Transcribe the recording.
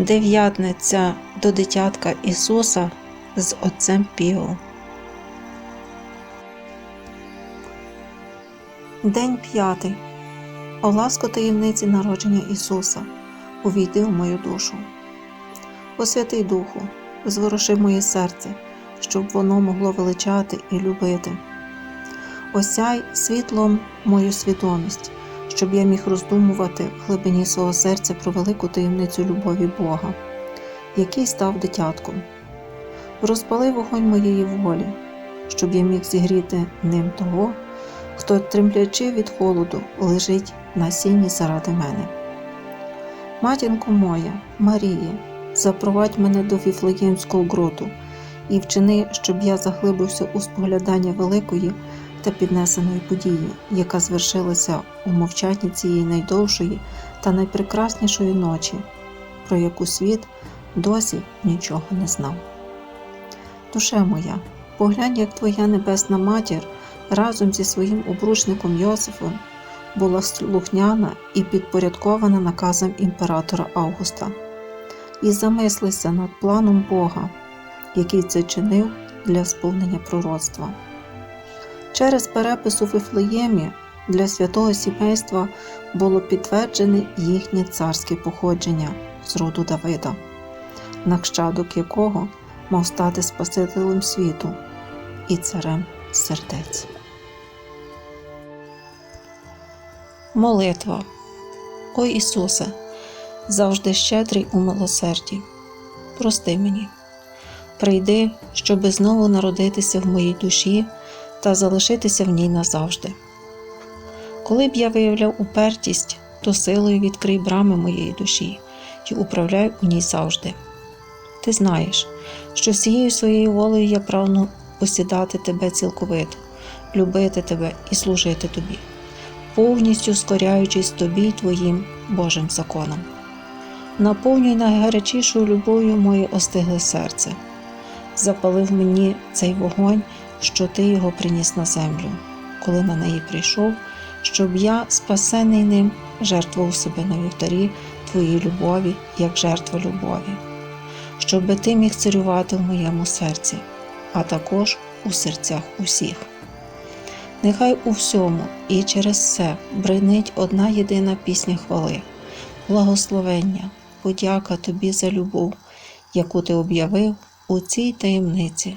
Дев'ятниця до дитятка Ісуса з Отцем Піо. День п'ятий. О ласку таємниці народження Ісуса. Увійди у мою душу. О Святий Духу, зворуши моє серце, щоб воно могло величати і любити. Осяй світлом мою свідомість, щоб я міг роздумувати в глибині свого серця про велику таємницю любові Бога, який став дитятком. Розпали вогонь моєї волі, щоб я міг зігріти ним того, хто, тремлячи від холоду, лежить на сіні заради мене. Матінко моя, Марія, запровадь мене до Віфлеємського гроту і вчини, щоб я заглибився у споглядання великої та піднесеної події, яка звершилася у мовчанні цієї найдовшої та найпрекраснішої ночі, про яку світ досі нічого не знав. Душе моя, поглянь, як твоя небесна матір разом зі своїм обручником Йосифом була слухняна і підпорядкована наказам імператора Августа, і замислися над планом Бога, який це чинив для сповнення пророцтва. Через перепис у Вифлеємі для святого сімейства було підтверджене їхнє царське походження з роду Давида, нащадок якого мав стати Спасителем світу і царем сердець. Молитва. О Ісусе, завжди щедрий у милосерді, прости мені, прийди, щоби знову народитися в моїй душі та залишитися в ній назавжди. Коли б я виявляв упертість, то силою відкрий брами моєї душі і управляй у ній завжди. Ти знаєш, що всією своєю волею я прагну посідати тебе цілковито, любити тебе і служити тобі, повністю скоряючись тобі й твоїм Божим законам. Наповнюй найгарячішою любов'ю моє остигле серце, запалив мені цей вогонь, що ти його приніс на землю, коли на неї прийшов, щоб я, спасений ним, жертвував себе на вівтарі твоїй любові, як жертва любові, щоби ти міг царювати в моєму серці, а також у серцях усіх. Нехай у всьому і через все бринить одна єдина пісня хвали, благословення, подяка тобі за любов, яку ти об'явив у цій таємниці